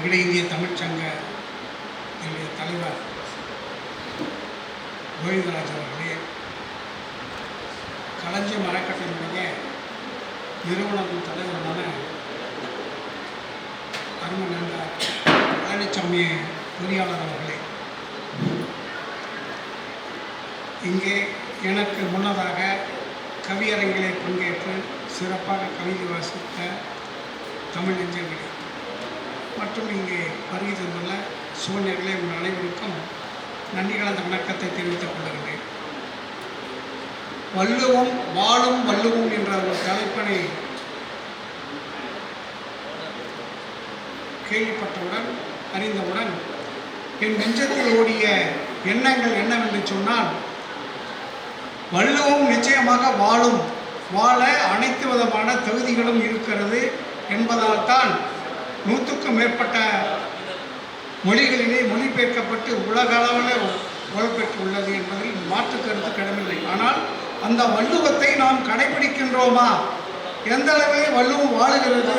அகில இந்திய தமிழ்ச்சங்க என்னுடைய தலைவர் கோவிந்தராஜ் அவர்களே கலைஞர் அறக்கட்டளையினுடைய நிறுவனத்தின் தலைவரான அருமை நண்பர் பழனிசாமி பொறியாளர் அவர்களே. இங்கே எனக்கு முன்னதாக கவியரங்கிலே பங்கேற்று சிறப்பாக கவிதை வாசித்த தமிழ் நெஞ்சங்களே மற்றும் இங்கே வருகை தந்துள்ள சூழ்நிலை உங்கள் அனைவருக்கும் நன்றி கலந்த வணக்கத்தை தெரிவித்துக் கொள்கிறேன். வள்ளுவம் வாழும் வள்ளுவம் என்ற ஒரு தலைப்பனை கேள்விப்பட்டவுடன் அறிந்தவுடன் என் நெஞ்சத்தில் ஓடிய எண்ணங்கள் என்னவென்று சொன்னால் வள்ளுவம் நிச்சயமாக வாழும் வாழ அனைத்து விதமான தகுதிகளும் இருக்கிறது என்பதால் தான் நூற்றுக்கும் மேற்பட்ட மொழிகளிலே மொழிபெயர்க்கப்பட்டு உலக அளவில் புகழ்பெற்றுள்ளது என்பதில் மாற்று கருத்து கிடமில்லை ஆனால் அந்த வள்ளுவத்தை நாம் கடைபிடிக்கின்றோமா? எந்த அளவிலே வள்ளுவம் வாழுகிறது?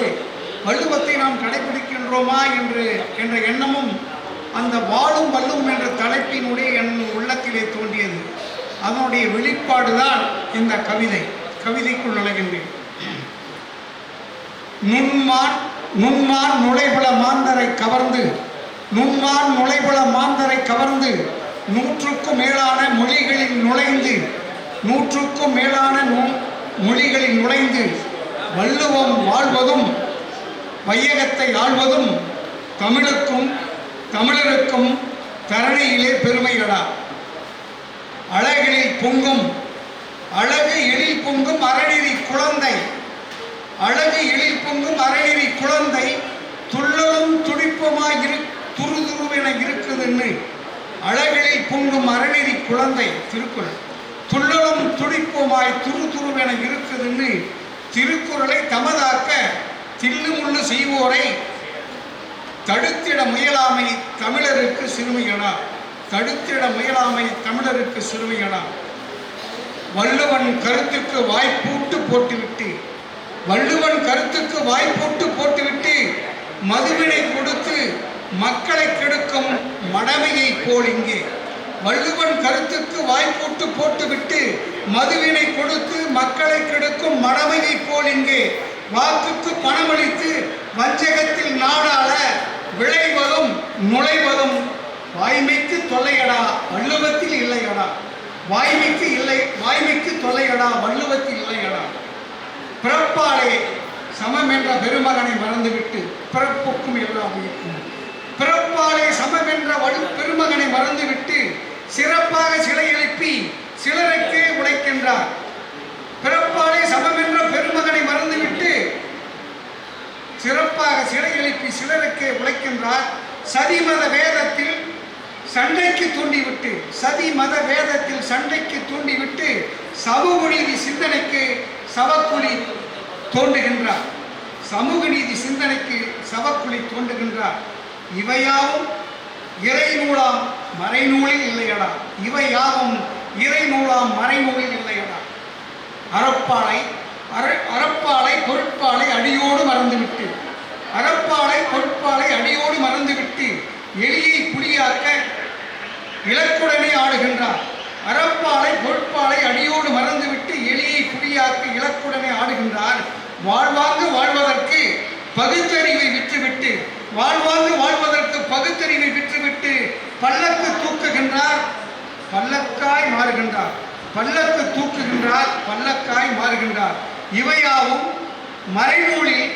வள்ளுவத்தை நாம் கடைபிடிக்கின்றோமா என்று என்ற எண்ணமும் அந்த வாழும் வள்ளுவம் என்ற தலைப்பினுடைய என் உள்ளத்திலே தோன்றியது. அதனுடைய வெளிப்பாடு தான் இந்த கவிதை. கவிதைக்குள் நுழைகின்றேன். நுண்மான் நுண்மான் நுழைபல மாந்தரை கவர்ந்து நுண்மான் நுழைபல மாந்தரை கவர்ந்து நூற்றுக்கும் மேலான மொழிகளில் நுழைந்து நூற்றுக்கும் மேலான மொழிகளில் நுழைந்து வள்ளுவம் வாழ்வதும் வையகத்தை ஆள்வதும் தமிழுக்கும் தமிழருக்கும் தரணியிலே பெருமையடா. அழகில் பொங்கும் அழகு எழில் பொங்கும் அறநெறி குழந்தை. அழகு எழில் பொங்கும் அறநெறி குழந்தை துள்ளலும் துடிப்புமாய் இரு துருதுருவென இருக்குதுன்னு. அழகில் பொங்கும் அறநெறி குழந்தை திருக்குறள். துள்ளலும் துடிப்புமாய் துரு துருவென இருக்குதுன்னு திருக்குறளை தமதாக்க தில்லுமுள்ளு செய்வோரை. தடுத்திட முயலாமை தமிழருக்கு சிறுமையடா. தடுத்திட முயலாமை தமிழருக்கு சிறுமையடா. வள்ளுவன் கருத்துக்கு வாய்ப்பூட்டு போட்டுவிட்டு வள்ளுவன் கருத்துக்கு வாய்ப்பூட்டு போட்டுவிட்டு மதுவினை கொடுத்து மக்களை கெடுக்கும் மடமையை போல் இங்கே. வள்ளுவன் கருத்துக்கு வாய்ப்பூட்டு போட்டுவிட்டு மதுவினை கொடுத்து மக்களை கெடுக்கும் மடமையை போல் இங்கே. வாக்குக்கு பணமளித்து வஞ்சகத்தில் நாடாள விளைவதும் நுழைவதும் வாய்மைக்கு தொல்லையடா வள்ளுவத்தில் இல்லையடா. வாய்மைக்கு இல்லை வாய்மைக்கு தொல்லையடா வள்ளுவத்தில் பிறப்பாலே சமம் என்ற பெருமகனை மறந்துவிட்டு பிறப்புக்கும் எல்லாம் உயிர்க்கும். பிறப்பாலே சமம் என்ற வலு பெருமகனை மறந்துவிட்டு சிறப்பாக சிலை எழுப்பி சிலருக்கே உழைக்கின்றார் பிறப்பாலே சமம் என்ற பெருமகனை மறந்துவிட்டு சிறப்பாக சிலை எழுப்பி சிலருக்கே உழைக்கின்றார் சதிமத வேதத்தில் சண்டைக்கு தூண்டிவிட்டு சதி மத வேதத்தில் சண்டைக்கு தூண்டிவிட்டு சமூக நீதி சிந்தனைக்கு சவக்குழி தோண்டுகின்றார். சமூக நீதி சிந்தனைக்கு சவக்குழி தோண்டுகின்றார். இவையாவும் இறைநூலாம் மறைநூலில் இல்லையடா. இவையாவும் இறைநூலாம் மறைநூலில் இல்லையடா. அறப்பாளை அற அறப்பாளை பொருட்பாலை அடியோடு மறந்துவிட்டு அறப்பாலை பொருட்பாலை அடியோடு மறந்துவிட்டு எலியை புலியாக்க இலக்குடனே ஆடுகின்றார். அறப்பாலை பொருட்பாலை அடியோடு மறந்துவிட்டு எலியை புலியாக்க இலக்குடனே ஆடுகின்றார். வாழ்வாங்கு வாழ்வதற்கு பகுத்தறிவை விற்றுவிட்டு வாழ்வாங்கு வாழ்வதற்கு பகுத்தறிவை விற்றுவிட்டு பல்லக்கு தூக்குகின்றார் பல்லக்காய் மாறுகின்றார். பல்லக்கு தூக்குகின்றார் பல்லக்காய் மாறுகின்றார். இவையாவும் மறைநூலில்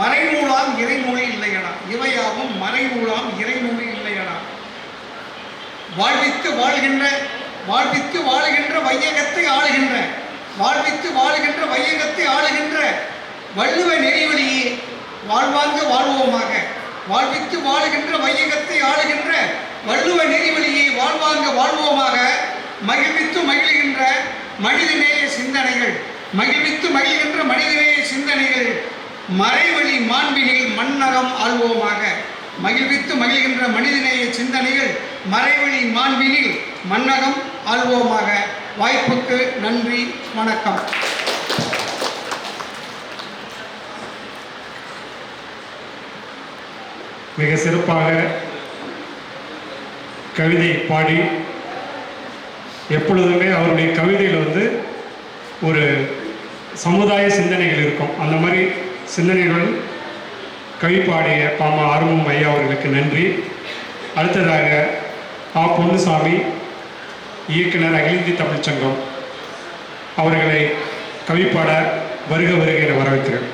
மறைநூலாம் இறைநூலில் இல்லையடா. இவையாவும் மறைநூலாம் இறைநூலில் இல்லையடா. வாழ்வித்து வாழ்கின்ற வாழ்வித்து வாழுகின்ற வையகத்தை ஆளுகின்ற வாழ்வித்து வாழுகின்ற வையகத்தை ஆளுகின்ற வள்ளுவ நெறிவழியே வாழ்வாங்க வாழ்வோமாக. வாழ்வித்து வாழுகின்ற வையகத்தை ஆளுகின்ற வள்ளுவ நெறிவழியே வாழ்வாங்க வாழ்வோமாக மகிழ்வித்து மகிழ்கின்ற மனிதநேய சிந்தனைகள் மகிழ்வித்து மகிழ்கின்ற மனிதநேய சிந்தனைகள் மறைவழி மாண்பினில் மன்னகம் ஆள்வோமாக. மகிழ்வித்து மகிழ்கின்ற மனிதநேய சிந்தனைகள் மறைவழி மாண்பினில் மன்னகம் ஆள்வோமாக. வாய்ப்புக்கு நன்றி வணக்கம். மிக சிறப்பாக கவிதை பாடி எப்பொழுதுமே அவருடைய கவிதையில் வந்து ஒரு சமுதாய சிந்தனைகள் இருக்கும். அந்த மாதிரி சிந்தனைகள் கவி பாடிய பாமா ஆர்வம் ஐயா அவர்களுக்கு நன்றி. அடுத்ததாக ஆ பொன்னுசாமி இயக்குனர் அகில இந்திய தமிழ்ச்சங்கம் அவர்களை கவிப்பாட வருக வருக என வரவேற்கிறேன்.